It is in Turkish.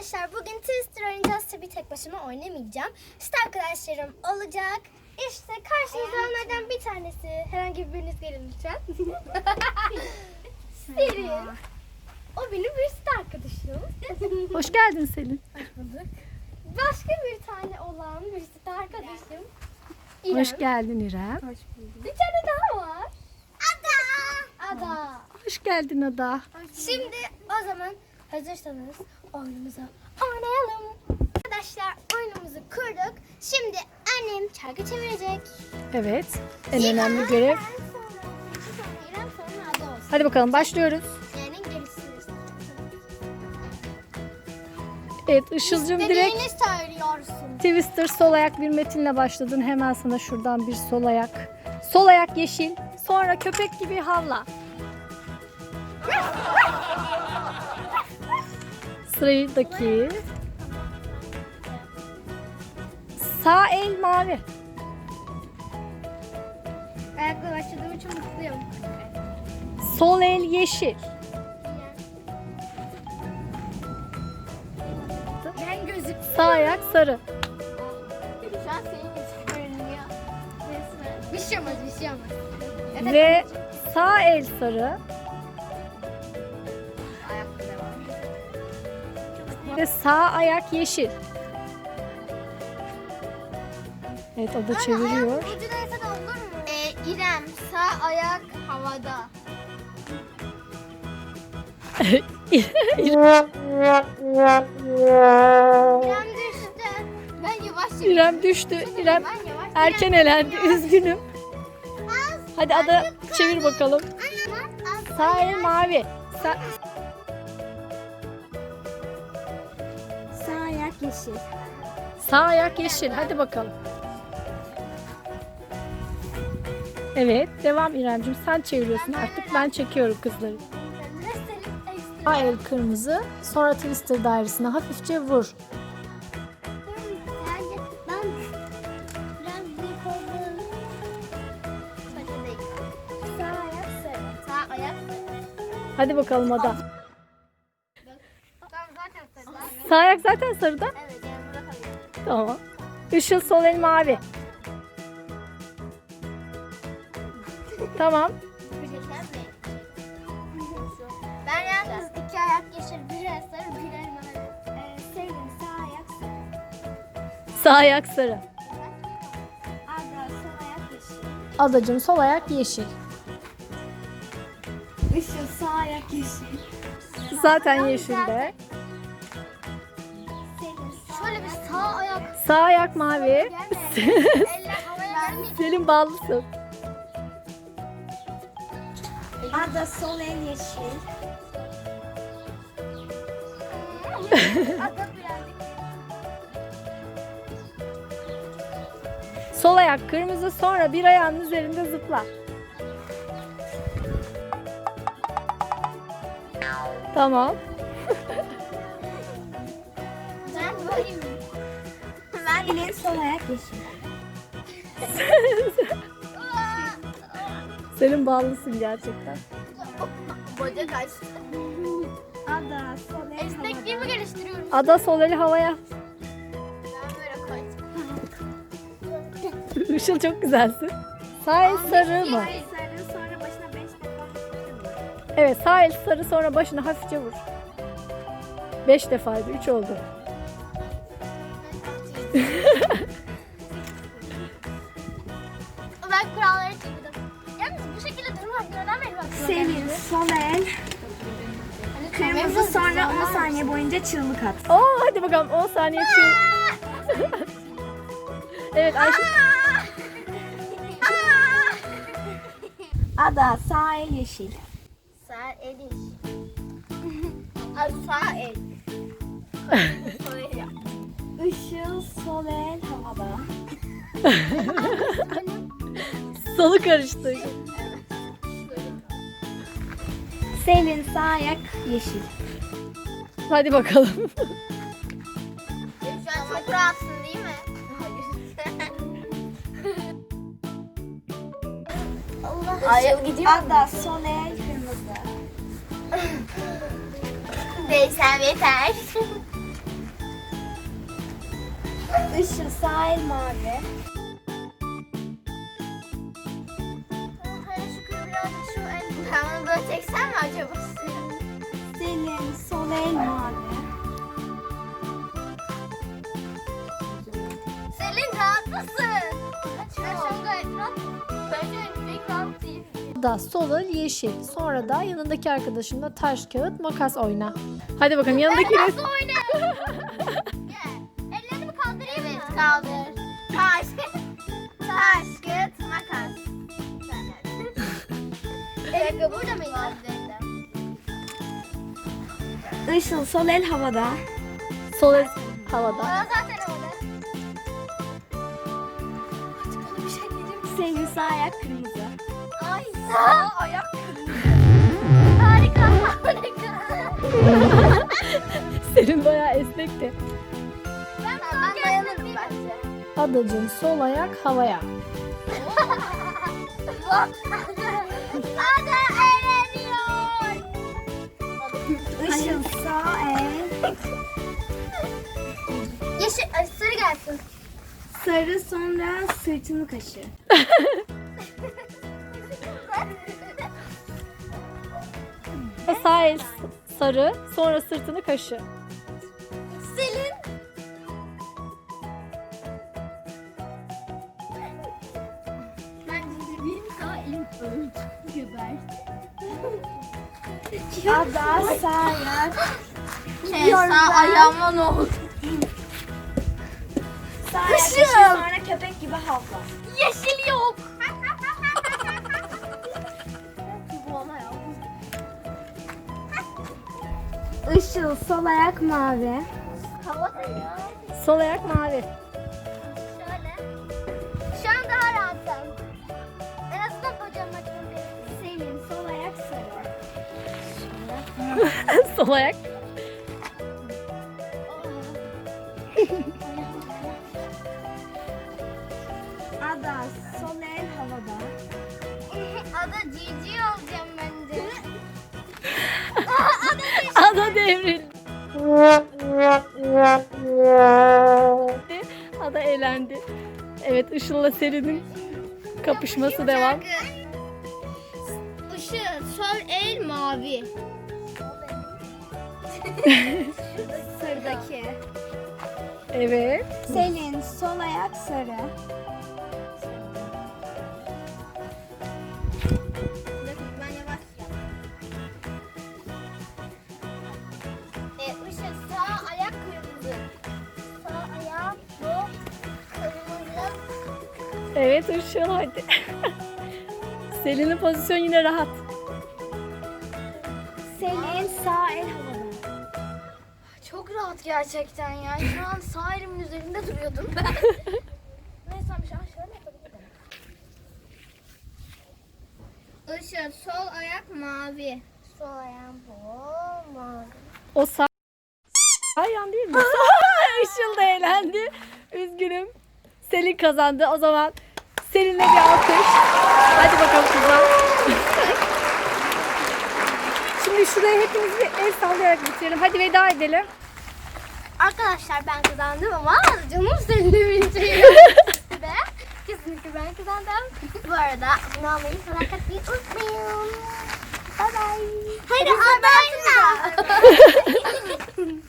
arkadaşlar bugün Twister oynayacağız. Tabii tek başıma oynamayacağım. İşte arkadaşlarım olacak. İşte karşınızda onlardan bir tanesi. Herhangi biriniz gelin lütfen. Selin. O benim birisi arkadaşım. Hoş geldin Selin. Başka bir tane olan birisi de arkadaşım. İrem. Hoş geldin İrem. Bir tane daha var. Ada. Ada. Hoş geldin Ada. Şimdi o zaman hazırsanız oyunumuza oynayalım. Arkadaşlar oyunumuzu kurduk. Şimdi annem çarkı çevirecek. Evet. En önemli görev. Ben sonra, sonra İrem sonra Ada olsun. Hadi bakalım başlıyoruz. Yani. Evet Işıl'cığım direkt Dediğini söylüyorsun. Twister sol ayak bir metinle başladın. Hemen sana şuradan bir sol ayak. Sol ayak yeşil. Sonra köpek gibi havla. Sıradaki. Sağ el mavi. Ayakla başladığım için mutluyum. Sol el yeşil. Ben gözük. Sağ ayak sarı. Şu an senin için görünüyor. Resmen. Bir şey olmaz, bir şey olmaz. Evet. Ve sağ el sarı. Ve sağ ayak yeşil. Evet o da çeviriyor. Ucuna ise de olur mu? Ee, İrem sağ ayak havada. İrem düştü. Ben yavaş İrem düştü. İrem Ben yavaş erken elendi. Üzgünüm. Hadi ada çevir bakalım. Sağ el mavi. Sa- yeşil. sağ ayak yeşil. Hadi bakalım. Evet devam İremcim. Sen çeviriyorsun artık. Ben çekiyorum kızları. Sağ el kırmızı. Sonra twister dairesine hafifçe vur. Ben biraz büyük Sağ ayak zaten sarıda. Evet yani burada kalıyor. Tamam. Işıl sol el mavi. Tamam. Ben yalnız iki ayak yeşil, bir el sarı, bir el mavi. Ee, sağ ayak sarı. Sağ ayak sarı. Adra sol ayak yeşil. Adacım sol ayak yeşil. Işıl sağ ayak yeşil. Zaten yeşilde. Ayak. Sağ ayak mavi. Senin ballısın. Ada sol el yeşil. Ada birazcık. Sol ayak kırmızı sonra bir ayağın üzerinde zıpla. Tamam. Sol ayak yeşil. Senin ballısın gerçekten. Boca kaçtı. Ada sol el Esnekliğimi geliştiriyorum. Ada sol eli havaya. Ben böyle koydum. Işıl çok güzelsin. Sağ el sarı mı? Sarı sonra başına beş defa. Evet sağ el sarı sonra başına hafifçe vur. Beş defaydı. Üç oldu. Ben kuralları çektim. Yalnız bu şekilde durmak neden benim aklıma Selin sol el Hani kırmızı sonra 10 saniye boyunca çığlık at. Oo hadi bakalım 10 saniye çığ. evet Ayşe. Ada sağ el yeşil. Sağ el. Ay sağ el. Işıl sol el havada. Solu karıştı. Selin sağ ayak yeşil. Hadi bakalım. Şu an çok rahatsın değil mi? Allah Ay gidiyor. Ada sol el kırmızı. Değsem yeter. Işıl sahil mavi. Hayır şu birazcık şu en... Ben böyle çeksem mi acaba? Selin sol el mavi. Selin rahat mısın? Ben şu an gayet rahat. Ben pek rahat. Da sol el yeşil. Sonra da yanındaki arkadaşınla taş, kağıt, makas oyna. Hadi bakalım yanındaki Nasıl oynayalım? Kaldır. Taş, taş, kağıt, makas. Dakika burada mıydı? Işıl sol el havada. sol el havada. Zaten. Artık bir şey mi? Selin sağ ayak kırmızı. Ay sağ ayak Harika, harika. Selin bayağı esnekti. Adacığım sol ayak havaya. Ada eğleniyor. Işıl sağ el. Yeşil, ay, sarı gelsin. Sarı sonra sırtını kaşı. Sağ el sarı, sonra sırtını kaşı. Elim öldü. Geberdi. Ada sağ ayak. sağ ayağıma ne oldu? Sağ yeşil sonra köpek gibi havla. Yeşil yok. Işıl sol ayak mavi. Sol ayak mavi. Sol ayak. Ada sol el havada. Ada cici olacağım bence. Ada devrildi. Ada eğlendi. Evet Işıl'la Selin'in kapışması devam. Işıl, sol el mavi. Sarıdaki. Evet. Selin sol ayak sarı. E, Işıl sağ ayak kırmızı. Sağ ayak bu kırmızı. Evet Işıl hadi. Selin'in pozisyon yine rahat. Gerçekten ya. Şu an sağ elimin üzerinde duruyordum ben. Neyse bir şey şöyle yapabilirim. Işıl sol ayak mavi. Sol ayağım bu mavi. O sağ ayağın değil mi? Işıl da eğlendi. Üzgünüm. Selin kazandı. O zaman Selin'le bir alkış. Hadi bakalım kızlar. Şimdi şuraya hepimiz bir el sallayarak bitirelim. Hadi veda edelim. Arkadaşlar ben kazandım ama canım senin bileceğim. Ve kesinlikle ben kazandım. Bu arada abone olmayı, like atmayı unutmayın. Bye bye. Hayır, bye bye.